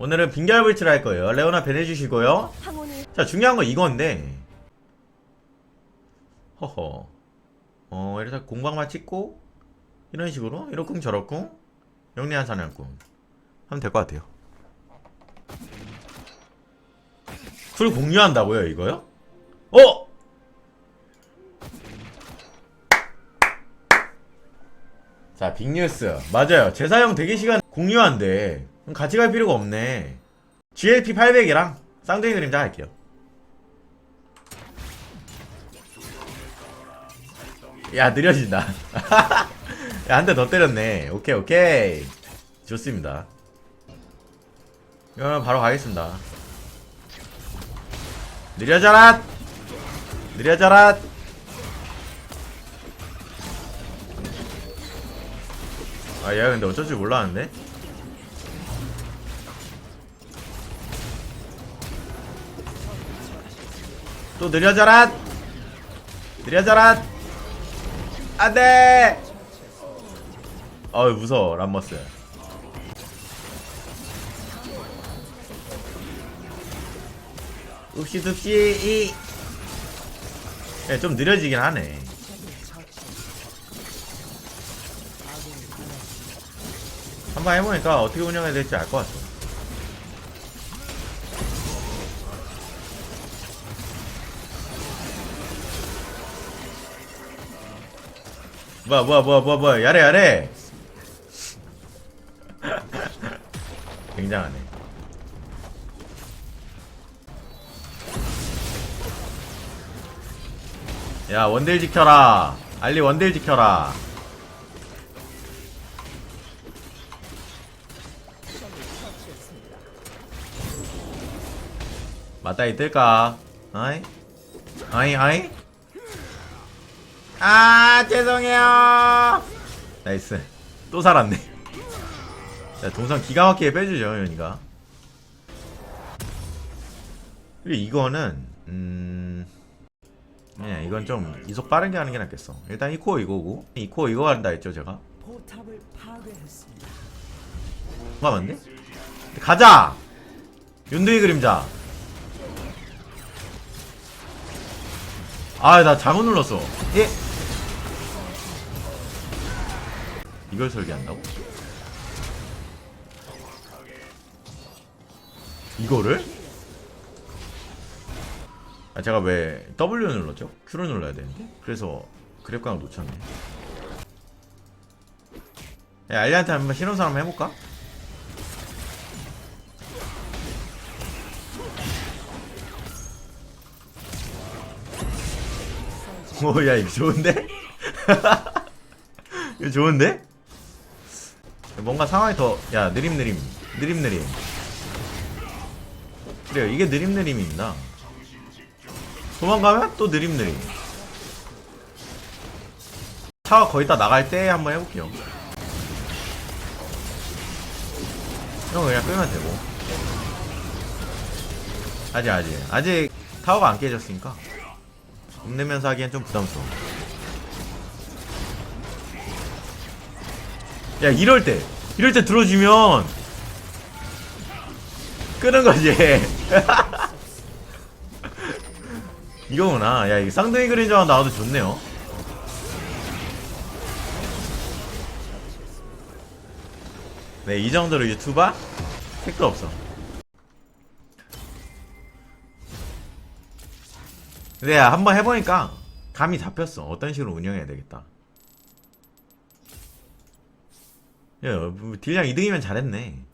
오늘은 빙결불치를 할 거예요. 레오나 배내주시고요. 자, 중요한 건 이건데. 허허. 어, 이래서 공방만 찍고, 이런 식으로, 이렇쿵 저렇쿵, 영리한 사냥꾼. 하면 될 것 같아요. 쿨 공유한다고요, 이거요? 어! 자, 빅뉴스. 맞아요. 제사용 대기시간 공유한데, 같이 갈 필요가 없네. GLP 800이랑 쌍둥이 그림자 할게요. 야, 느려진다. 야, 한 대 더 때렸네. 오케이, 오케이. 좋습니다. 그러면 바로 가겠습니다. 느려져라! 느려져라! 아, 얘가 근데 어쩔 줄 몰랐는데? 또 느려져라! 느려져라! 안 돼! 어우, 무서워, 람머스. 읍시습시, 이. 예, 좀 느려지긴 하네. 한번 해보니까 어떻게 운영해야 될지 알 것 같아. 뭐야 뭐야 뭐야 뭐야 뭐야 야래 야래. 굉장하네. 야 원딜 지켜라. 알리 원딜 지켜라. 맞다 이 뜰까? 아이? 아이 아이 아 죄송해요. 나이스. 또 살았네. 자 동선 기가 막히게 빼주죠 연이가. 그리고 이거는 음 네, 이건 좀 이속 빠르게 하는 게 낫겠어. 일단 이 코어 이거고. 이 코어 이거 한다 했죠 제가? 돼? 가자! 윤두이 그림자. 아 나 잘못 눌렀어. 예 이걸 설계한다고? 이거를? 아 제가 왜 W 눌렀죠? Q를 눌러야 되는데 그래서 그래프각을 놓쳤네 야, 알리한테 한번 실험사 한번 해볼까? 오, 야, 이거 좋은데? 이거 좋은데? 뭔가 상황이 더, 야, 느림느림. 느림느림. 그래요, 이게 느림느림이 있나? 도망가면 또 느림느림. 차가 거의 다 나갈 때 한번 해볼게요. 형 그냥 끄면 되고. 아직, 아직. 아직 타워가 안 깨졌으니까. 읍내면서 하기엔 좀 부담스러워. 야, 이럴 때. 이럴 때 들어주면. 끄는 거지. 이거구나. 야, 이 쌍둥이 그림자만 나와도 좋네요. 네, 이 정도로 유튜버? 택도 없어. 근데 야, 한번 해보니까 감이 잡혔어. 어떤 식으로 운영해야 되겠다. 야, 뭐 딜량 2등이면 잘했네.